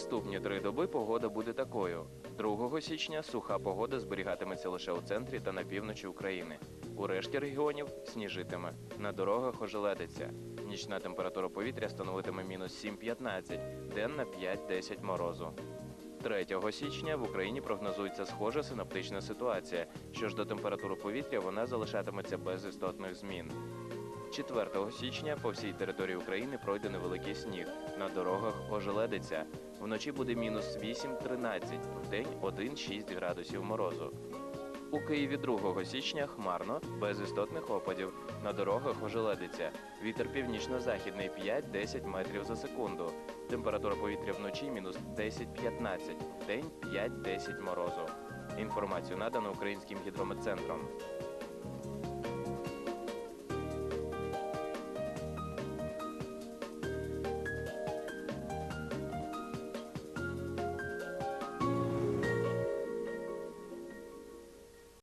наступні три доби погода буде такою. 2 січня суха погода зберігатиметься лише у центрі та на півночі України. У решті регіонів сніжитиме. На дорогах ожеледиться. Нічна температура повітря становитиме мінус 7-15, денна 5-10 морозу. 3 січня в Україні прогнозується схожа синоптична ситуація. Що ж до температури повітря, вона залишатиметься без істотних змін. 4 січня по всій території України пройде невеликий сніг. На дорогах ожеледиться. Вночі буде мінус 8-13, вдень 1-6 градусів морозу. У Києві 2 січня хмарно, без істотних опадів. На дорогах ожеледиться. Вітер північно-західний 5-10 метрів за секунду. Температура повітря вночі мінус 10-15, вдень 5-10 морозу. Інформацію надано українським гідрометцентром.